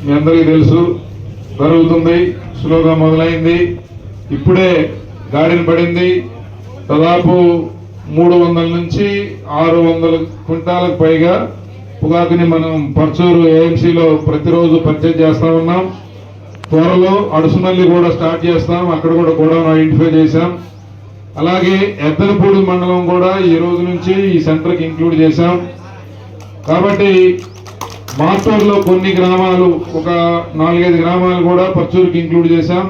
Memory dulu, జరుగుతుంది. స్లోగా మొదలైంది. ఇప్పుడే గాడిన పడింది. దాదాపు మూడు వందల నుంచి ఆరు వందల క్వింటాలకు పైగా పొగాకుని మనం పర్చూరు ఏఎంసీలో ప్రతిరోజు పర్చేజ్ చేస్తా ఉన్నాం. త్వరలో అడుసుమల్లి కూడా స్టార్ట్ చేస్తాం. అక్కడ కూడా గోడౌన్ ఐడెంటిఫై చేశాం. అలాగే ఎద్దలపూడి మండలం కూడా ఈ రోజు నుంచి ఈ సెంటర్కి ఇంక్లూడ్ చేశాం. కాబట్టి మార్టూరులో కొన్ని గ్రామాలు ఒక నాలుగైదు గ్రామాలు కూడా పర్చూరుకి ఇంక్లూడ్ చేశాం.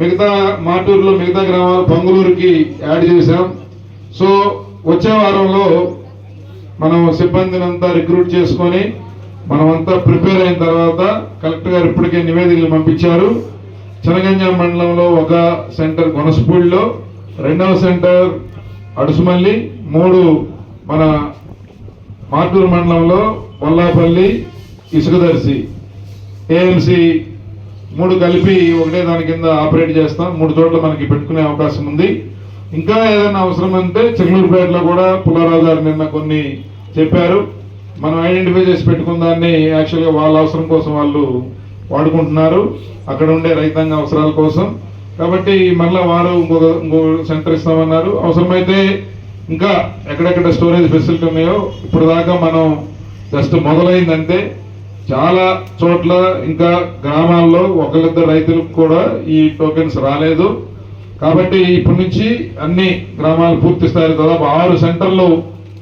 మిగతా మాటూరులో మిగతా గ్రామాలు పొంగులూరుకి యాడ్ చేశాం. సో వచ్చే వారంలో మనం సిబ్బందిని అంతా రిక్రూట్ చేసుకొని మనమంతా ప్రిపేర్ అయిన తర్వాత కలెక్టర్ గారు ఇప్పటికే నివేదికలు పంపించారు. చెనగంజాం మండలంలో ఒక సెంటర్ గొనసపూడిలో రెండవ సెంటర్ అడుసుమల్లి మూడు మన మార్టూరు మండలంలో వల్లాపల్లి ఇసుకదర్శి ఏఎంసి మూడు కలిపి ఒకటే దాని కింద ఆపరేట్ చేస్తాం. మూడు చోట్ల మనకి పెట్టుకునే అవకాశం ఉంది. ఇంకా ఏదైనా అవసరం అంటే చెల్లూరుపేటలో కూడా పుల్లారావు గారు నిన్న కొన్ని చెప్పారు. మనం ఐడెంటిఫై చేసి పెట్టుకున్న దాన్ని యాక్చువల్గా వాళ్ళ అవసరం కోసం వాళ్ళు వాడుకుంటున్నారు. అక్కడ ఉండే రైతాంగ అవసరాల కోసం. కాబట్టి మళ్ళీ వారు ఇంకొక ఇంకో సెంటర్ ఇస్తామన్నారు. అవసరమైతే ఇంకా ఎక్కడెక్కడ స్టోరేజ్ ఫెసిలిటీ ఉన్నాయో ఇప్పుడు దాకా మనం జస్ట్ మొదలైందంటే చాలా చోట్ల ఇంకా గ్రామాల్లో ఒకరిద్దరు రైతులకు కూడా ఈ టోకెన్స్ రాలేదు. కాబట్టి ఇప్పటి నుంచి అన్ని గ్రామాలు పూర్తి స్థాయిలో దాదాపు ఆరు సెంటర్లు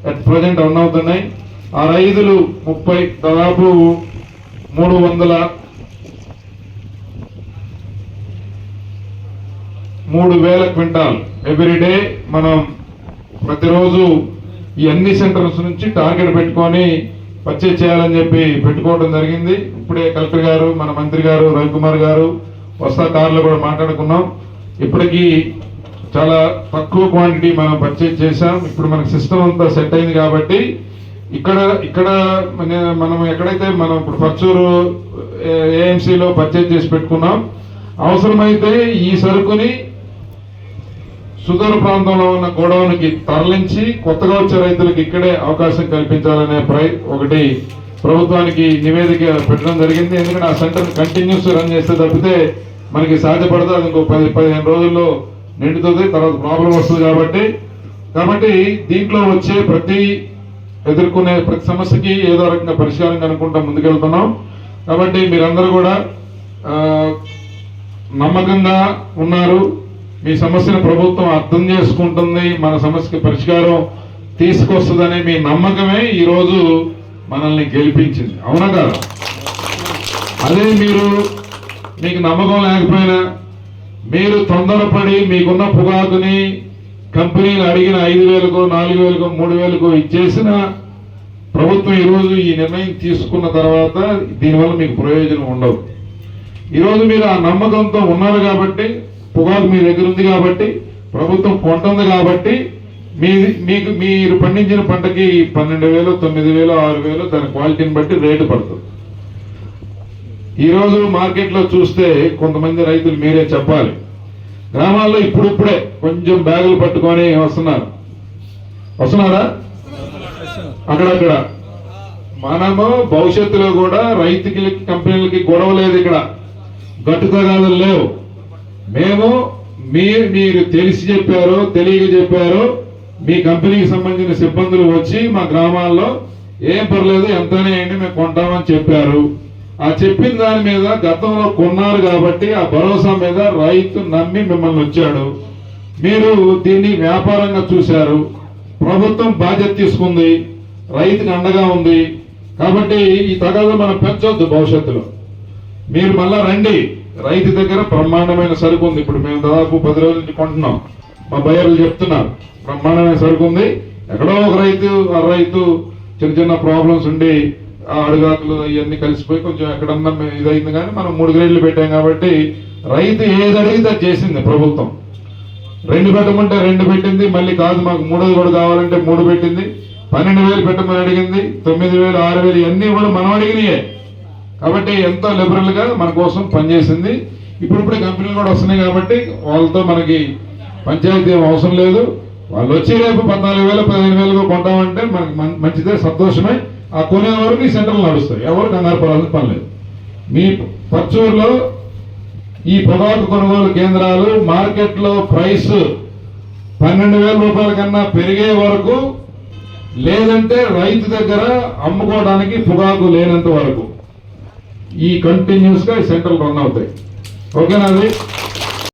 అట్ ప్రజెంట్ రన్ అవుతున్నాయి. ఆ రైతులు ముప్పై దాదాపు మూడు వందల మూడు వేల క్వింటాల్ ఎవ్రీడే మనం ప్రతిరోజు ఈ అన్ని సెంటర్స్ నుంచి టార్గెట్ పెట్టుకొని పర్చేజ్ చేయాలని చెప్పి పెట్టుకోవడం జరిగింది. ఇప్పుడే కలెక్టర్ గారు మన మంత్రి గారు రవికుమార్ గారు వస్తా కార్లో కూడా మాట్లాడుకున్నాం. ఇప్పటికీ చాలా తక్కువ క్వాంటిటీ మనం పర్చేజ్ చేసాం ఇప్పుడు మనకి సిస్టమ్ అంతా సెట్ అయింది కాబట్టి ఇక్కడ ఇక్కడ మనం ఎక్కడైతే మనం ఇప్పుడు పర్చూరు ఏఎంసీలో పర్చేజ్ చేసి పెట్టుకున్నాం అవసరమైతే ఈ సరుకుని సుదూర ప్రాంతంలో ఉన్న గోడౌన్కి తరలించి కొత్తగా వచ్చే రైతులకు ఇక్కడే అవకాశం కల్పించాలనే ప్రై ఒకటి ప్రభుత్వానికి నివేదిక పెట్టడం జరిగింది. ఎందుకంటే ఆ సెంటర్ కంటిన్యూస్ రన్ చేస్తే తప్పితే మనకి సాధ్యపడదు. అది ఇంకో పది పదిహేను రోజుల్లో నిండుతుంది. తర్వాత ప్రాబ్లం వస్తుంది కాబట్టి. కాబట్టి దీంట్లో వచ్చే ప్రతి ఎదుర్కొనే ప్రతి సమస్యకి ఏదో రకంగా పరిష్కారం కనుక్కుంటా ముందుకెళ్తున్నాం. కాబట్టి మీరందరూ కూడా నమ్మకంగా ఉన్నారు. మీ సమస్యను ప్రభుత్వం అర్థం చేసుకుంటుంది మన సమస్యకి పరిష్కారం తీసుకొస్తుందనే మీ నమ్మకమే ఈరోజు మనల్ని గెలిపించింది. అవునా కదా? అదే మీరు మీకు నమ్మకం లేకపోయినా మీరు తొందరపడి మీకున్న పొగాకుని కంపెనీలు అడిగిన ఐదు వేలకు నాలుగు వేలకు మూడు వేలకు ఇచ్చేసిన ప్రభుత్వం ఈరోజు ఈ నిర్ణయం తీసుకున్న తర్వాత దీనివల్ల మీకు ప్రయోజనం ఉండదు. ఈరోజు మీరు ఆ నమ్మకంతో ఉన్నారు కాబట్టి పొగాకు మీ దగ్గర ఉంది కాబట్టి ప్రభుత్వం కొంటుంది కాబట్టి మీ మీకు మీరు పండించిన పంటకి పన్నెండు వేలు తొమ్మిది వేలు ఆరు వేలు దాని క్వాలిటీని బట్టి రేటు పడుతుంది. ఈరోజు మార్కెట్లో చూస్తే కొంతమంది రైతులు మీరే చెప్పాలి. గ్రామాల్లో ఇప్పుడిప్పుడే కొంచెం బ్యాగులు పట్టుకొని వస్తున్నారు. వస్తున్నారా? అక్కడక్కడ. మనము భవిష్యత్తులో కూడా రైతుకి కంపెనీలకి గొడవ లేదు ఇక్కడ. గట్టుతగాదులు లేవు. మేము మీరు మీరు తెలిసి చెప్పారు తెలియక చెప్పారు మీ కంపెనీకి సంబంధించిన సిబ్బందులు వచ్చి మా గ్రామాల్లో ఏం పర్లేదు ఎంతనే వేయండి మేము కొంటామని చెప్పారు. ఆ చెప్పిన దాని మీద గతంలో కొన్నారు కాబట్టి ఆ భరోసా మీద రైతు నమ్మి మిమ్మల్ని వచ్చాడు. మీరు దీన్ని వ్యాపారంగా చూశారు. ప్రభుత్వం బాధ్యత తీసుకుంది. రైతుకి అండగా ఉంది. కాబట్టి ఈ తగదు మనం పెంచొద్దు భవిష్యత్తులో. మీరు మళ్ళా రండి. రైతు దగ్గర బ్రహ్మాండమైన సరుకు ఉంది. ఇప్పుడు మేము దాదాపు పది రోజుల నుంచి కొంటున్నాం. మా బయ్యర్లు చెప్తున్నారు. బ్రహ్మాండమైన సరుకు ఉంది. ఎక్కడో ఒక రైతు ఆ రైతు చిన్న చిన్న ప్రాబ్లమ్స్ ఉండి ఆ అడుగాకులు ఇవన్నీ కలిసిపోయి కొంచెం ఎక్కడన్నా ఇదైంది కానీ మనం మూడు గ్రేడ్లు పెట్టాం కాబట్టి రైతు ఏది అడిగితే అది చేసింది ప్రభుత్వం. రెండు పెట్టమంటే రెండు పెట్టింది. మళ్ళీ కాదు మాకు మూడోది కూడా కావాలంటే మూడు పెట్టింది. పన్నెండు వేలు పెట్టమని అడిగింది. తొమ్మిది వేలు ఆరు వేలు ఇవన్నీ కూడా మనం అడిగినాయే. కాబట్టి ఎంతో లిబరల్గా మన కోసం పనిచేసింది. ఇప్పుడు కంపెనీలు కూడా వస్తున్నాయి కాబట్టి వాళ్ళతో మనకి పంచాయతీ అవసరం లేదు. వాళ్ళు వచ్చి రేపు పద్నాలుగు వేలు పదిహేను వేలు కొంటామంటే మనకి మంచిదే సంతోషమే. ఆ కొనే వరకు ఈ సెంటర్లు నడుస్తాయి. ఎవరు కంగారు పడాల్సిన పని లేదు. మీ పర్చూరులో ఈ పొగాకు కొనుగోలు కేంద్రాలు మార్కెట్లో ప్రైస్ పన్నెండు వేల రూపాయల కన్నా పెరిగే వరకు లేదంటే రైతు దగ్గర అమ్ముకోవడానికి పొగాకు లేనంత వరకు. ఈ కంటిన్యూస్గా ఈ సెంటర్లు రన్ అవుతాయి. ఓకేనా అది